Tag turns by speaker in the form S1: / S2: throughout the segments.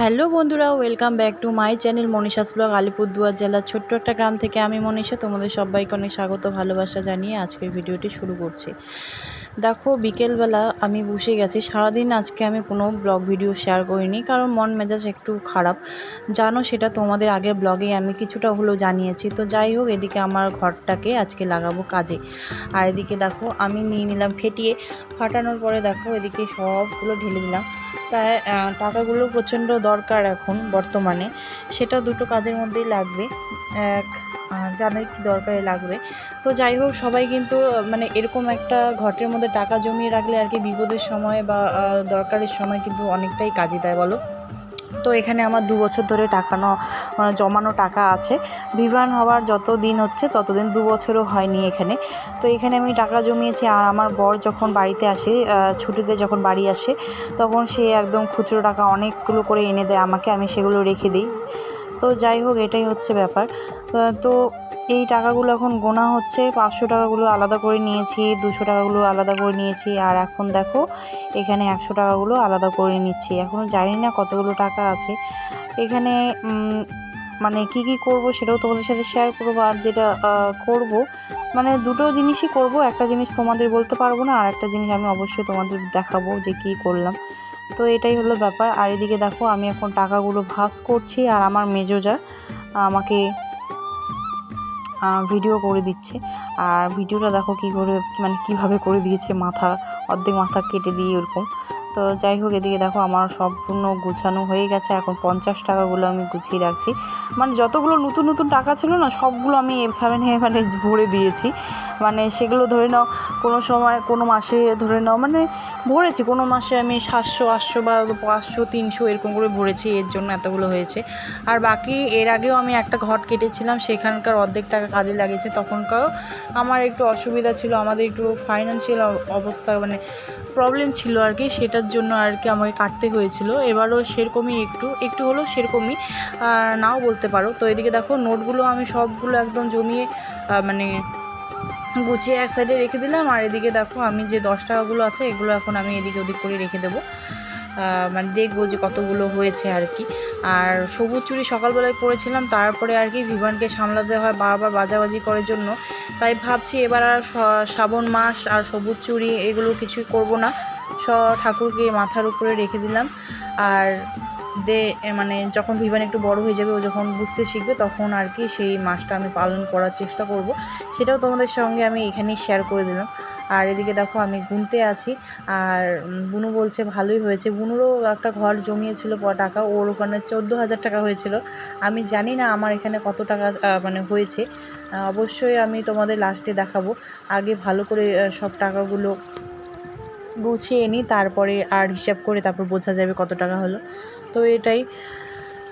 S1: Hello বন্ধুরা, welcome back to my channel Manisha's blog, Alipurduar জেলার ছোট্ট একটা গ্রাম থেকে আমি মনীষা, তোমাদের সবাইকে অনেক স্বাগত, ভালোবাসা জানিয়ে আজকের ভিডিওটি শুরু করছি। দেখো, বিকেলবেলা আমি বসে গেছি, সারাদিন আজকে আমি কোনো ব্লগ ভিডিও শেয়ার করিনি, কারণ মন মেজাজ একটু খারাপ। জানো, সেটা তোমাদের আগের ব্লগে আমি কিছুটা হলেও জানিয়েছি, তো যাই হোক, এদিকে আমার ঘরটাকে আজকে লাগাবো কাজে। আর এদিকে দেখো, আমি নিয়ে নিলাম ফেটিয়ে, ফাটানোর পরে দেখো, এদিকে সবগুলো ঢেলে দিলাম। তাই টাকাগুলো প্রচণ্ড দরকার এখন বর্তমানে। সেটা দুটো কাজের মধ্যেই লাগবে। এক জানাই কি দরকারে লাগবে। তো যাই হোক, সবাই কিন্তু মানে এরকম একটা ঘটের মধ্যে টাকা জমিয়ে রাখলে আর কি বিপদের সময় বা দরকারের সময় কিন্তু অনেকটাই কাজে দেয়, বলো? তো এখানে আমার দু বছর ধরে টাকানো মানে জমানো টাকা আছে। বিমান হওয়ার যত দিন হচ্ছে, ততদিন দু বছরও হয়নি এখানে। তো এখানে আমি টাকা জমিয়েছি, আর আমার বর যখন বাড়িতে আসে ছুটিতে যখন বাড়ি আসে, তখন সে একদম খুচরো টাকা অনেকগুলো করে এনে দেয় আমাকে, আমি সেগুলো রেখে দিই। তো যাই হোক, এটাই হচ্ছে ব্যাপার। তো এই টাকাগুলো এখন গোনা হচ্ছে। পাঁচশো টাকাগুলো আলাদা করে নিয়েছি, দুশো টাকাগুলো আলাদা করে নিয়েছি, আর এখন দেখো, এখানে একশো টাকাগুলো আলাদা করে নিচ্ছি। এখনও জানি না কতগুলো টাকা আছে। এখানে মানে কি কি করব সেটাও তোমাদের সাথে শেয়ার করব, আর যেটা করব মানে দুটো জিনিসই করব। একটা জিনিস তোমাদের বলতে পারব না, আর একটা জিনিস আমি অবশ্যই তোমাদের দেখাবো যে কি করলাম। তো এটাই হলো ব্যাপার। আর এদিকে দেখো, আমি এখন টাকাগুলো ভাস করছি, আর আমার মেজোজা আমাকে ভিডিও করে দিচ্ছে। আর ভিডিওটা দেখো কী করে মানে কীভাবে করে দিয়েছে মাথা, অর্ধেক মাথা কেটে দিয়ে ওরকম। তো যাই হোক, এদিকে দেখো আমার সম্পূর্ণ গুছানো হয়ে গেছে। এখন পঞ্চাশ টাকাগুলো আমি গুছিয়ে রাখছি। মানে যতগুলো নতুন নতুন টাকা ছিল না, সবগুলো আমি এখানে মানে ভরে দিয়েছি। মানে সেগুলো ধরে নাও, কোনো সময়, কোনো মাসে ধরে নাও মানে ভরেছি। কোনো মাসে আমি সাতশো, আটশো বা পাঁচশো, তিনশো এরকম করে ভরেছি, এর জন্য এতগুলো হয়েছে। আর বাকি এর আগেও আমি একটা ঘট কেটেছিলাম, সেখানকার অর্ধেক টাকা কাজে লাগিয়েছে। তখনকার আমার একটু অসুবিধা ছিল, আমাদের একটু ফাইন্যান্সিয়াল অবস্থা মানে প্রবলেম ছিল আর কি, সেটার জন্য আর কি আমাকে কাটতে হয়েছিল। এবারও সেরকমই একটু একটু হলেও সেরকমই নাও বলতে পারো। তো এদিকে দেখো, নোটগুলো আমি সবগুলো একদম জমিয়ে মানে গুছিয়ে এক সাইডে রেখে দিলাম। আর এদিকে দেখো, আমি যে দশ টাকাগুলো আছে, এগুলো এখন আমি এদিকে ওদিক করে রেখে দেবো। মানে দেখব যে কতগুলো হয়েছে আর কি। আর সবুজ চুরি সকালবেলায় পরেছিলাম তারপরে আর কি ভিভানকে সামলাতে হয় বারবার বাজাবাজি করার জন্য। তাই ভাবছি এবার আর শ্রাবণ মাস আর সবুজ চুরি এগুলো কিছুই করব না। স ঠাকুরকে মাথার উপরে রেখে দিলাম। আর দে মানে যখন ভিভান একটু বড় হয়ে যাবে, ও যখন বুঝতে শিখবে, তখন আর কি সেই মাসটা আমি পালন করার চেষ্টা করব। সেটাও তোমাদের সঙ্গে আমি এখানেই শেয়ার করে দিলাম। আর এদিকে দেখো, আমি গুনতে আছি। আর বুনু বলছে, ভালোই হয়েছে। বুনুরও একটা ঘর জমিয়েছিল টাকা, ওর ওখানে চোদ্দ হাজার টাকা হয়েছিল। আমি জানি না আমার এখানে কত টাকা মানে হয়েছে। অবশ্যই আমি তোমাদের লাস্টে দেখাবো। আগে ভালো করে সব টাকাগুলো গুছিয়ে নিই তারপরে আর হিসাব করে তারপর বোঝা যাবে কত টাকা হলো। তো এটাই।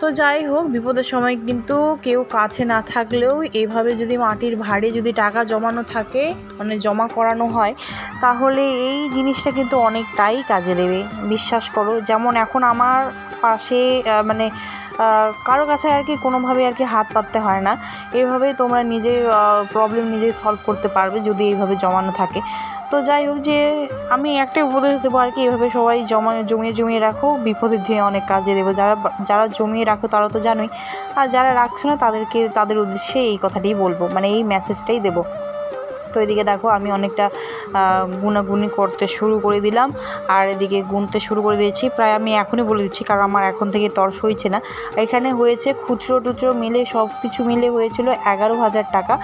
S1: তো যাই হোক, বিপদের সময় কিন্তু কেউ কাছে না থাকলেও এভাবে যদি মাটির ভাড়ে যদি টাকা জমানো থাকে মানে জমা করানো হয়, তাহলে এই জিনিসটা কিন্তু অনেকটাই কাজে দেবে। বিশ্বাস করো, যেমন এখন আমার পাশে মানে কারও কাছে আর কি কোনোভাবে আর কি হাত পাততে হয় না। এইভাবেই তোমরা নিজে প্রবলেম নিজেই সলভ করতে পারবে যদি এইভাবে জমানো থাকে। তো যাই হোক যে আমি একটাই উপদেশ দেবো আর কি, এভাবে সবাই জমা, জমিয়ে জমিয়ে রাখো, বিপদের দিনে অনেক কাজে দেবো। যারা যারা জমিয়ে রাখো তারা তো জানোই, আর যারা রাখছো না তাদেরকে, তাদের উদ্দেশ্যে এই কথাটাই বলব মানে এই মেসেজটাই দেবো। তো এদিকে দেখো আমি অনেকটা গুনাগুনি করতে শুরু করে দিলাম। আর এদিকে গুনতে শুরু করে দিয়েছি। প্রায় আমি এখনই বলে দিচ্ছি, কারণ আমার এখন থেকে তর্স হয়েছে না। এখানে হয়েছে খুচরো টুচরো মিলে সব কিছু মিলে হয়েছিল এগারো হাজার টাকা।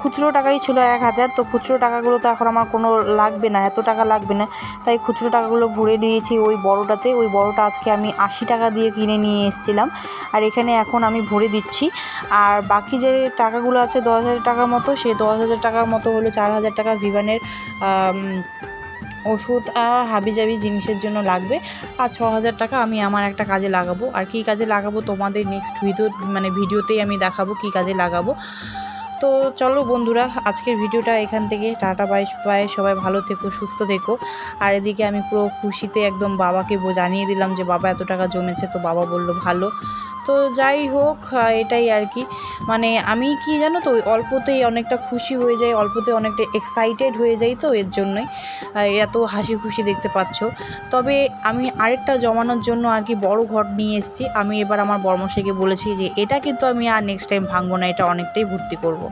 S1: খুচরো টাকাই ছিল এক হাজার, তো খুচরো টাকাগুলো তো এখন আমার কোনো লাগবে না, এত টাকা লাগবে না। তাই খুচরো টাকাগুলো ভরে দিয়েছি ওই বড়টাতে। ওই বড়টা আজকে আমি আশি টাকা দিয়ে কিনে নিয়ে এসেছিলাম। আর এখানে এখন আমি ভরে দিচ্ছি। আর বাকি যে টাকাগুলো আছে দশ হাজার টাকার মতো সেই দশ হাজার টাকার মতো হলো চার হাজার টাকা ভিভানের ওষুধ আর হাবিজাবি জিনিসের জন্য লাগবে। আর ছ হাজার টাকা আমি আমার একটা কাজে লাগাবো। আর কী কাজে লাগাবো তোমাদের নেক্সট ভিডিও মানে ভিডিওতেই আমি দেখাবো কী কাজে লাগাবো। তো চলো বন্ধুরা, আজকের ভিডিওটা এখান থেকে টাটা বাই বাই সবাই ভালো থেকো, সুস্থ থেকো। আর এদিকে আমি পুরো খুশিতে একদম বাবাকে জানিয়ে দিলাম যে, বাবা এত টাকা জমেছে। তো বাবা বলল, ভালো। তো যাই হোক এটাই আর কি। মানে আমি কি জানো তো অল্পতেই অনেকটা খুশি হয়ে যাই, অল্পতে অনেকটা এক্সাইটেড হয়ে যাই তো এর জন্যই। এত হাসি খুশি দেখতে পাচ্ছ। তবে আমি আরেকটা জমানোর জন্য আর কি বড় ঘট নিয়ে এসেছি। আমি এবার আমার বর্মশাইকে বলেছি যে, এটা কিন্তু আমি আর নেক্সট টাইম ভাঙবো না, এটা অনেকটাই ভর্তি করব।